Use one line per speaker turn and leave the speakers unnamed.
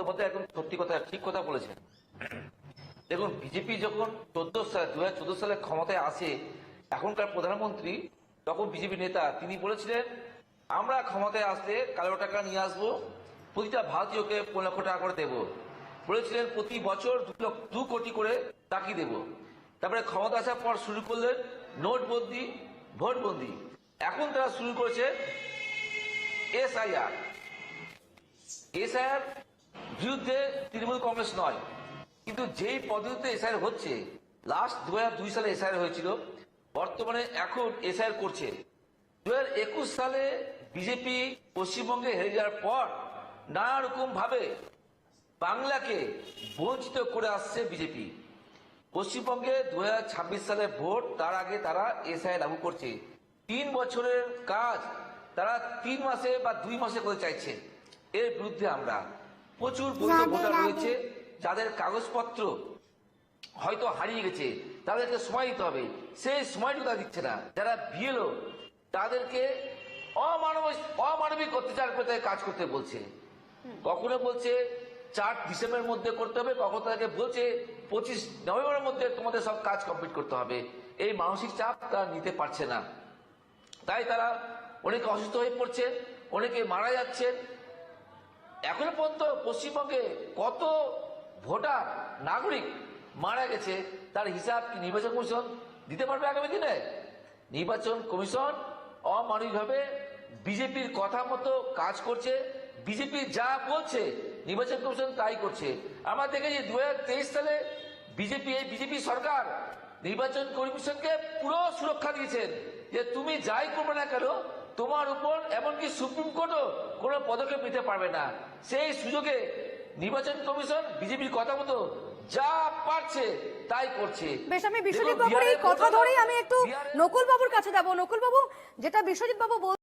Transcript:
বন্দ্যোপাধ্যায় একদম সত্যি কথা, ঠিক কথা বলেছেন। দেখুন, বিজেপি যখন চোদ্দ সালে দু চোদ্দ সালে ক্ষমতায় আসে, এখনকার প্রধানমন্ত্রী তখন বিজেপি নেতা, তিনি বলেছিলেন, আমরা ক্ষমতায় আসলে কালো টাকা নিয়ে আসব, প্রতিটা ভারতীয়কে পনেরো লক্ষ টাকা করে দেবো। বলেছিলেন, প্রতি বছর দু কোটি করে তাকি দেব। তারপরে ক্ষমতা আসার পর শুরু করলেন নোটবন্দি, ভোটবন্দি। এখন তারা শুরু করেছে এসআইআর। এসআইআর বিরুদ্ধে তৃণমূল কংগ্রেস নয়। কিন্তু যেই পদ্ধতিতে এসআইআর হচ্ছে লাস্ট দু দুই সালে এসআইআর হয়েছিল, বর্তমানে এখন এসআইআর করছে। দু একুশ সালে বিজেপি পশ্চিমবঙ্গে হেরে যাওয়ার পর নানা রকম ভাবে বাংলাকে বঞ্চিত করে আসছে বিজেপি পশ্চিমবঙ্গে দুই হাজার ছাব্বিশ সালে ভোট, তার আগে তারা এসআই লাগু করছে। তিন বছরের কাজ তারা তিন মাসে বা দুই মাসে করে চাইছে। এর বিরুদ্ধে আমরা প্রচুর বৈধ ভোটার রয়েছে যাদের কাগজপত্র হয়তো হারিয়ে গেছে তাদেরকে সময় দিতে হবে। সেই সময়টুকু তারা দিচ্ছে না। যারা বিএলও তাদেরকে অমানবিক অমানবিক অত্যাচার করে তাদের কাজ করতে বলছে। কখনো বলছে চার ডিসেম্বরের মধ্যে করতে হবে কখনো তাদেরকে বলছে পঁচিশ নভেম্বরের মধ্যে তোমাদের সব কাজ কমপ্লিট করতে হবে। এই মানসিক চাপ তারা নিতে পারছে না। তাই তারা অনেকে অসুস্থ হয়ে পড়ছে অনেকে মারা যাচ্ছেন এখনও পর্যন্ত পশ্চিমবঙ্গে কত ভোটার, নাগরিক মারা গেছে, তার হিসাব কি নির্বাচন কমিশন দিতে পারবে আগামী দিনে? নির্বাচন কমিশন অমানবিকভাবে বিজেপির কথা মতো কাজ করছে, বিজেপি যা বলছে নির্বাচন কমিশন তাই করছে। আমরা দেখেছি দু হাজার তেইশ সালে বিজেপি এই বিজেপি সরকার নির্বাচন কমিশনকে পুরো সুরক্ষা দিয়েছেন যে তুমি যাই করবে না কেন তোমার উপর এমনকি সুপ্রিম কোর্টও কোনো পদক্ষেপ নিতে পারবে না। সেই সুযোগে নির্বাচন কমিশন বিজেপির কথা মতো যা পারছে তাই করছে।
বেশ আমি বিশ্বজিৎ বাবুর এই কথা
ভোটাররা-
ধরেই আমি একটু
বিহারে-
নকুল বাবুর কাছে যাব। নকুল বাবু যেটা বিশ্বজিৎ বাবু বল-